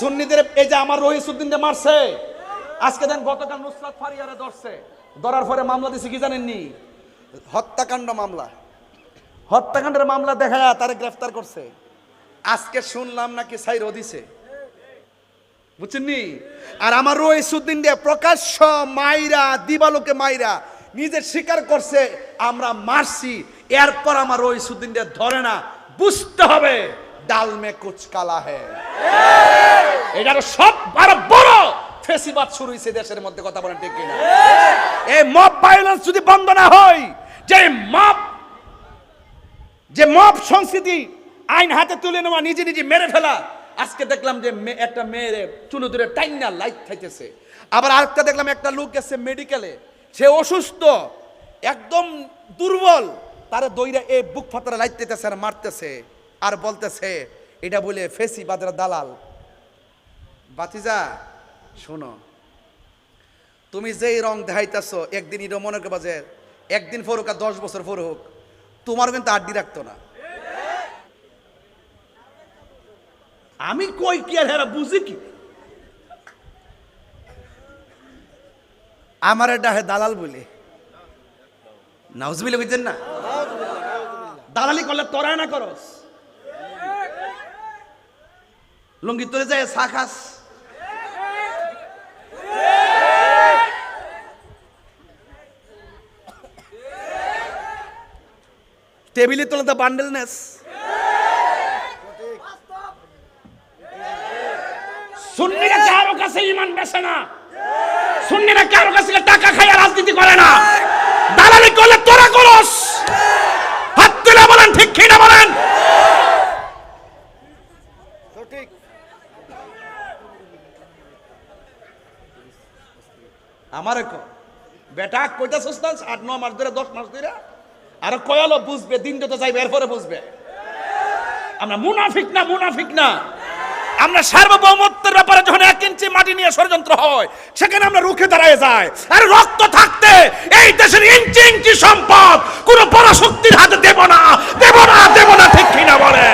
সুন্নিদের এই যে আমার রহিসুদ্দিনকে মারছে। আজকে দেন গতকাল নুসরাত ফারিয়ারে ধরছে। ধরার পরে মামলা দিছে কি জানেননি? হত্যাকাণ্ড মামলা। হত্যাকাণ্ডের মামলা দেখায় তারে গ্রেফতার করছে। আজকে শুনলাম নাকি সাইর দিছে। বুঝছেননি? আর আমার রহিসুদ্দিন দিয়ে প্রকাশ্য মাইরা দিবালোকে মাইরা নিজে স্বীকার করছে আমরা মারছি। এরপর আমার রহিসুদ্দিন দিয়ে ধরে না বুঝতে হবে ডাল মে কুচ কালা হে এটার সব বড় বড় ফেসিবাদ শুরু হয়েছে দেশের মধ্যে, কথা বলেন ঠিক কিনা? এই মব ভায়োলেন্স যদি বন্ধ না হয়, যে মব যে মব সংস্কৃতি আইন হাতে তুলে নেওয়া, নিজে নিজে মেরে ফেলা, আজকে দেখলাম যে একটা মেয়ের চুলো দূরে টাইনা লাইট খাইতেছে। আবার আরেকটা দেখলাম, একটা লোক গেছে মেডিকেলে সে অসুস্থ, একদম দুর্বল, তারা দইরা এ বুক ফাতারা দিতেছে আর মারতেছে, আর বলতেছে, এটা বলে ফেসি বাদরা দালাল। বাতিজা শোনো। তুমি যেই রং দেখাইতেছ একদিন এটা মনে করবা যে একদিন ফরুক আর দশ বছর ফরু হোক তোমার কিন্তু আড্ডি রাখতো না। আমি কই কি আর হেরা বুঝি কি? আমার ডাহে দালাল বলে। নাউজ নাউজবিলে বুঝছেন না? দালালি করলে তোরা না করস। লুঙ্গি তোরে যায় চা খাস টেবিলে তোলে তো বান্ডেল নেস সুন্নিরা কারও কাছে ইমান বেছে না। সুন্নিরা কারও কাছে টাকা খাইয়া রাজনীতি করে না। দালালি করলে তোরা করস। হাত তুলে বলেন ঠিক কিনা বলেন? আমারে কো বেটা কইতাছস না আট ন মাস ধরে দশ মাস ধরে আর কয়ালো বুঝবে, দিন যত যাইবে, এরপরে বুঝবে। আমরা মুনাফিক না মুনাফিক না। আমরা সার্বভৌমত্বের ব্যাপারে যখন এক ইঞ্চি মাটি নিয়ে ষড়যন্ত্র হয়, সেখানে আমরা রুখে দাঁড়ায় যায় আর রক্ত থাকতে এই দেশের ইঞ্চি ইঞ্চি সম্পদ কোনো পরাশক্তির হাতে দেব না দেব না দেব না ঠিক কিনা বলে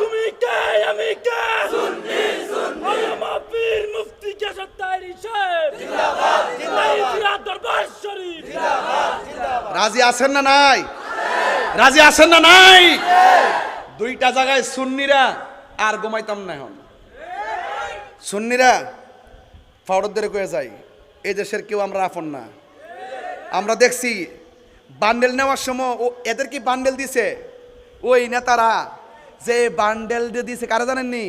তুমি কে আমি কে সুন্নি সুন্নি আমার পীর মুফতি কেশব তাইরি সাহেব জিন্দাবাদ জিন্দাবাদ দরবার শরীফ রাজি আছেন না নাই? রাজি আছেন না নাই? দুইটা জায়গায় সুন্নিরা আর ঘুমাইতাম না এখন। সুন্নিরা ফাওড়দের কয়ে যাই এই দেশের কেউ আমরা আপন না। আমরা দেখছি বান্ডেল নেওয়ার সময় ও এদের কি বান্ডেল দিছে? ওই নেতারা যে বান্ডেল দিছে, কারা জানেননি?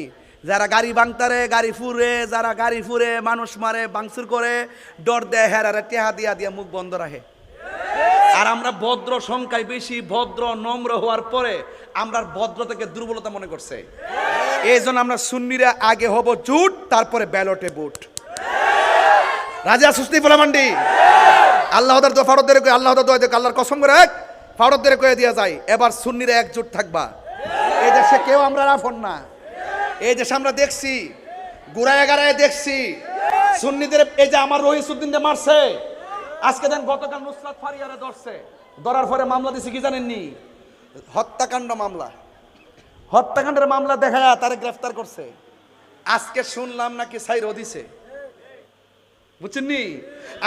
যারা গাড়ি ভাঙতারে গাড়ি ফুরে, যারা গাড়ি ফুরে, মানুষ মারে, বাংসুর করে, ডর দেয়, হেরারে টেহা দিয়া দিয়া মুখ বন্ধ রাখে। আর আমরা ভদ্র সংখ্যায় বেশি, ভদ্র, নম্র হওয়ার পরে আমরা আর ভদ্র থেকে দুর্বলতা মনে করছে। এই জন্য আমরা সুন্নিরা আগে হব জুট, তারপরে ব্যালটে বুট। রাজা সুস্তি ফলামান্ডি আল্লাহ তো ফারদের কয়ে আল্লাহ দোয়া দেখ আল্লাহর কসম করে এক ফারদের কয়ে দিয়া যায়, এবার সুন্নিরা একজোট থাকবা। এই দেশে কেউ আমরা রাফন না। এই দেশে আমরা দেখছি গুড়ায় গাড়ায় দেখছি, সুন্নিদের এই যে আমার রহিসুদ্দিন যে মারছে আজকে দেন গতকাল নুসরাত ফারিয়ারে ধরছে। ধরার পরে মামলা দিছে কি জানেননি? হত্যাকাণ্ড মামলা। হত্যাকাণ্ডের মামলা দেখায় তারে গ্রেফতার করছে। আজকে শুনলাম নাকি সাইর দিছে বুঝছেননি?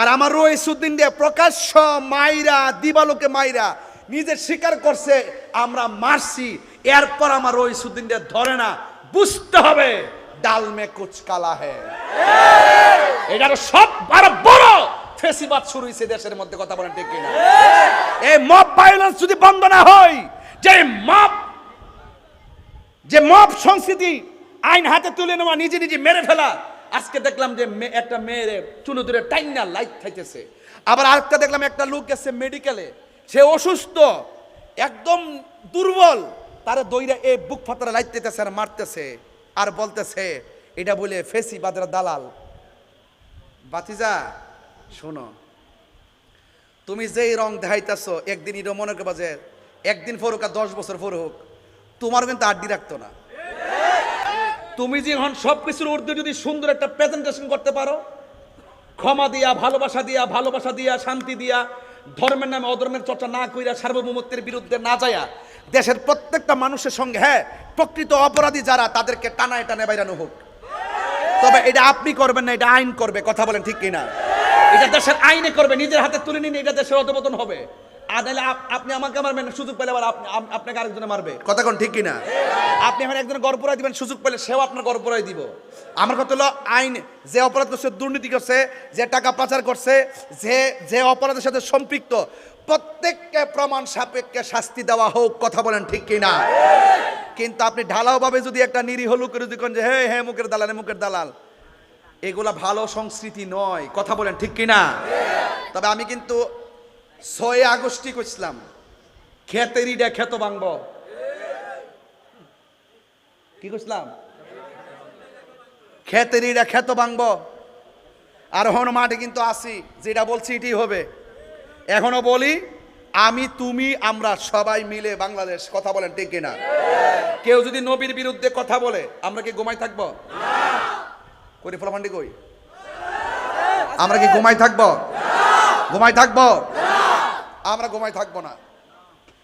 আর আমার রহিসুদ্দিন দিয়ে প্রকাশ্য মাইরা দিবালোকে মাইরা নিজে স্বীকার করছে আমরা মারছি এরপর আমার রহিসুদ্দিন দিয়ে ধরে না বুঝতে হবে ডাল মে কুচ কালা হে এটার সব বড় ফেসিবাদ শুরু হয়েছে দেশের মধ্যে, কথা বলেন ঠিক কিনা? এই মব ভায়োলেন্স যদি বন্ধ না হয় যে মব যে মব সংস্কৃতি আইন হাতে তুলে নেওয়া, নিজে নিজে মেরে ফেলা, আজকে দেখলাম যে একটা মেয়ের চুলো দূরে টাইনা লাইট খাইতেছে। আবার আরেকটা দেখলাম, একটা লোক গেছে মেডিকেলে সে অসুস্থ, একদম দুর্বল, তারা দইরা এ বুক ফাতারা লাইট দিতেছে আর মারতেছে, আর বলতেছে, এটা বলে ফেসি বাদরা দালাল। বাতিজা শোনো। তুমি যেই রং দেখাইতেছ একদিন এটা মনে করবা যে একদিন ফরুক আর দশ বছর ফরু হোক তোমার কিন্তু আড্ডি রাখতো না। তুমি যখন সব কিছুর ঊর্ধ্বে যদি সুন্দর একটা প্রেজেন্টেশন করতে পারো ক্ষমা দিয়া ভালোবাসা দিয়া ভালোবাসা দিয়া শান্তি দিয়া ধর্মের নামে অধর্মের চর্চা না কইরা সার্বভৌমত্বের বিরুদ্ধে না যায়া দেশের প্রত্যেকটা মানুষের সঙ্গে হ্যাঁ প্রকৃত অপরাধী যারা তাদেরকে টানায় টানে বাইরানো হোক। তবে এটা আপনি করবেন না এটা আইন করবে কথা বলেন ঠিক কিনা? এটা দেশের আইনে করবে নিজের হাতে তুলে নিন এটা দেশের অধপতন হবে। আর নাহলে আপনি আমাকে মারবেন সুযোগ পেলে আবার আপনাকে আরেকজনে মারবে। কথা কোন ঠিক কিনা? আপনি দিবেন সুযোগ পেলে সেও আপনার দিব। আমার কথা হলো আইন যে অপরাধ করছে দুর্নীতি করছে যে টাকা পাচার করছে যে যে অপরাধের সাথে সম্পৃক্ত প্রত্যেককে প্রমাণ সাপেক্ষে শাস্তি দেওয়া হোক কথা বলেন ঠিক কিনা? কিন্তু আপনি ঢালাওভাবে যদি একটা নিরীহ লোকের যদি যে হে হে মুখের দালাল মুখের দালাল। এগুলা ভালো সংস্কৃতি নয়। কথা বলেন, ঠিক কিনা? তবে আমি কিন্তু ছয় আগস্টই করছিলাম খেতেরিটা খেত ভাঙব। কি করছিলাম খেতেরিটা খেত ভাঙব। আর হন মাঠে কিন্তু আসি, যেটা বলছি এটাই হবে। এখনও বলি, আমি, তুমি, আমরা সবাই মিলে বাংলাদেশ, কথা বলেন ঠিক কিনা? কেউ যদি নবীর বিরুদ্ধে কথা বলে, আমরা কি ঘুমাই থাকব? করি ফলাফান্ডি কই? আমরা কি ঘুমাই থাকব? ঘুমাই থাকব? আমরা ঘুমাই থাকব না।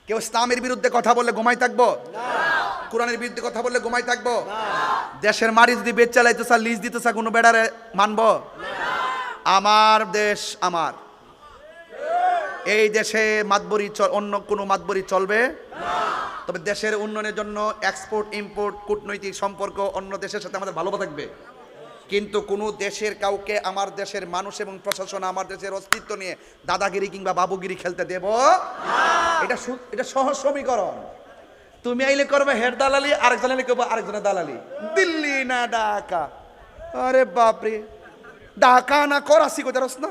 কেউ ইসলামের বিরুদ্ধে কথা বললে ঘুমাই থাকব? কোরআনের বিরুদ্ধে কথা বললে ঘুমাই থাকব? দেশের মারি যদি বেচ চালাইতে চা লিজ দিতে চা কোনো বেড়ারে মানবো? আমার দেশ আমার। এই দেশে মাতবরি অন্য কোনো মাতবরি চলবে? তবে দেশের উন্নয়নের জন্য এক্সপোর্ট ইম্পোর্ট কূটনৈতিক সম্পর্ক অন্য দেশের সাথে আমাদের ভালো থাকবে। কিন্তু কোনো দেশের কাউকে আমার দেশের মানুষ এবং প্রশাসন আমার দেশের অস্তিত্ব নিয়ে দাদাগিরি কিংবা বাবুগিরি খেলতে দেব? এটা এটা সহজ সমীকরণ। তুমি আইলে করবে হেড দালালি আরেকজন আইলে করব আরেকজনের দালালি। দিল্লি না ঢাকা? আরে বাপরে। ঢাকা না করাসি কোথায় রস না?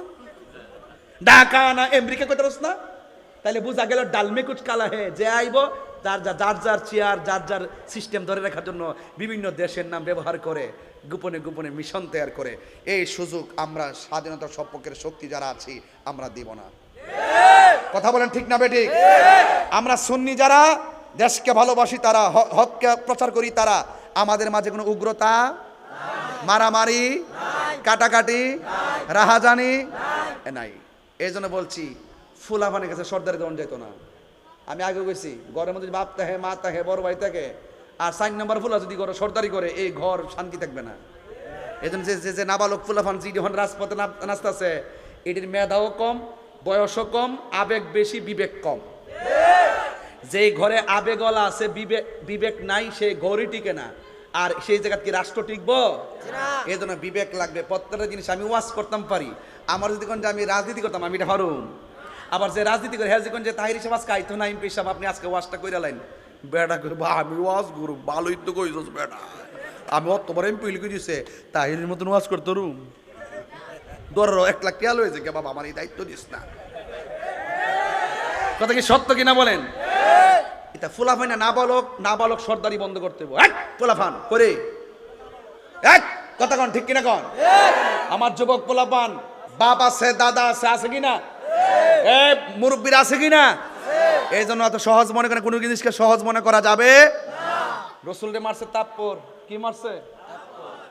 ঢাকা না আমেরিকা কোথায় রস না? তাহলে বুঝা গেল ডালমে কুচ কালা হে যে আইব যার যা যার যার চেয়ার, যার যার সিস্টেম ধরে রাখার জন্য বিভিন্ন দেশের নাম ব্যবহার করে, গোপনে গোপনে মিশন তৈরি করে। এই সুযোগ আমরা স্বাধীনতার সপক্ষের শক্তি যারা আছি, আমরা দিব না। কথা বলেন ঠিক না বেঠিক আমরা সুন্নি যারা, দেশকে ভালোবাসি তারা হককে প্রচার করি তারা, আমাদের মাঝে কোনো উগ্রতা মারামারি কাটাকাটি রাহাজানি নাই। এই জন্য বলছি, ফুলাফানের কাছে সর্দারি দেওয়া যেত না। আমি আগে গেছি ঘরের মধ্যে বাপ তাহে মা তাহে বড় ভাই থাকে আর সাইন নাম্বার ফুলা যদি ঘরে সর্দারি করে এই ঘর শান্তি থাকবে না। এই জন্য যে যে- যে নাবালক ফুলাফান যে যখন রাজপথে নাচতেছে এটির মেধাও কম বয়সও কম আবেগ বেশি বিবেক কম। যেই ঘরে আবেগলা আছে বিবেক বিবেক নাই সেই ঘরই টিকে না। আর সেই জায়গা কি রাষ্ট্র টিকবো? এই জন্য বিবেক লাগবে। প্রত্যেকটা জিনিস আমি ওয়াজ করতাম পারি। আমার যদি কোন যে আমি রাজনীতি করতাম আমি এটা পারুম। আবার যে রাজনীতি করে হ্যাঁ যে তাহির সাহেব আজকে আইতো না এমপি সাহেব আপনি আজকে ওয়াজটা কইরা লাইন। বেটা করব আমি ওয়াজ করু ভালোই তো কইছস বেটা আমি অত বড় এমপি লিখে দিছে তাহিরের মতন ওয়াজ করতো রুম? ধরো এক লাখ কেয়াল হয়েছে কে বাবা আমার এই দায়িত্ব দিস না। কথা কি সত্য কিনা বলেন? এটা ফুলাফান না বালক না বালক সর্দারি বন্ধ করতে এক ফুলাফান করে। এক কথা কন ঠিক কিনা কন? আমার যুবক ফুলাফান বাপ আছে দাদা আছে আছে কিনা? এ মুরব্বীর আছে কিনা এই জন্য এত সহজ মনে করেন কোনো জিনিসকে সহজ মনে করা যাবে? রসুলরে মারছে তাপ্পর। কি মারছে?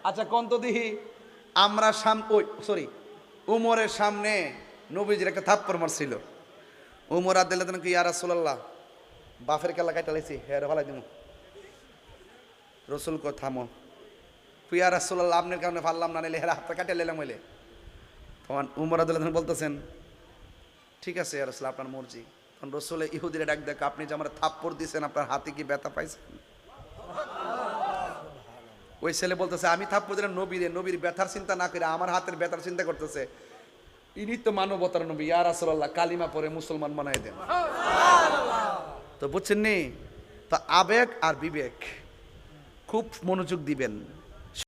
আচ্ছা কোন তো দিহি? আমরা সাম ওই সরি উমরের সামনে নবীজির একটা থাপ্পর মারছিল। উমর আদিল্লা কি ইয়া রাসূলুল্লাহ বাফের কেলা কাটা লাইছি হের ভালাই দিমু। রসুল কো থামো। পিয়া রাসূলুল্লাহ আপনার কারণে পারলাম না নিলে হেরা হাতটা কাটে লেলাম হইলে তখন উমর আদিল্লা বলতেছেন ঠিক আছে আর রাসূল আপনার মর্জি। তখন রসুল ইহুদিরে ডাক দেখ আপনি যে আমার থাপ্পড় দিয়েছেন আপনার হাতে কি ব্যথা পাইছেন? ওই ছেলে বলতেছে, আমি থাপ্পড় দিলাম নবীরে নবীর ব্যথার চিন্তা না করে, আমার হাতের ব্যথার চিন্তা করতেছে। ইনি তো মানবতার নবী, ইয়া রাসূলুল্লাহ, কালিমা পরে মুসলমান বানাই দেন। তো বুঝছেন নি? তা আবেগ আর বিবেক, খুব মনোযোগ দিবেন।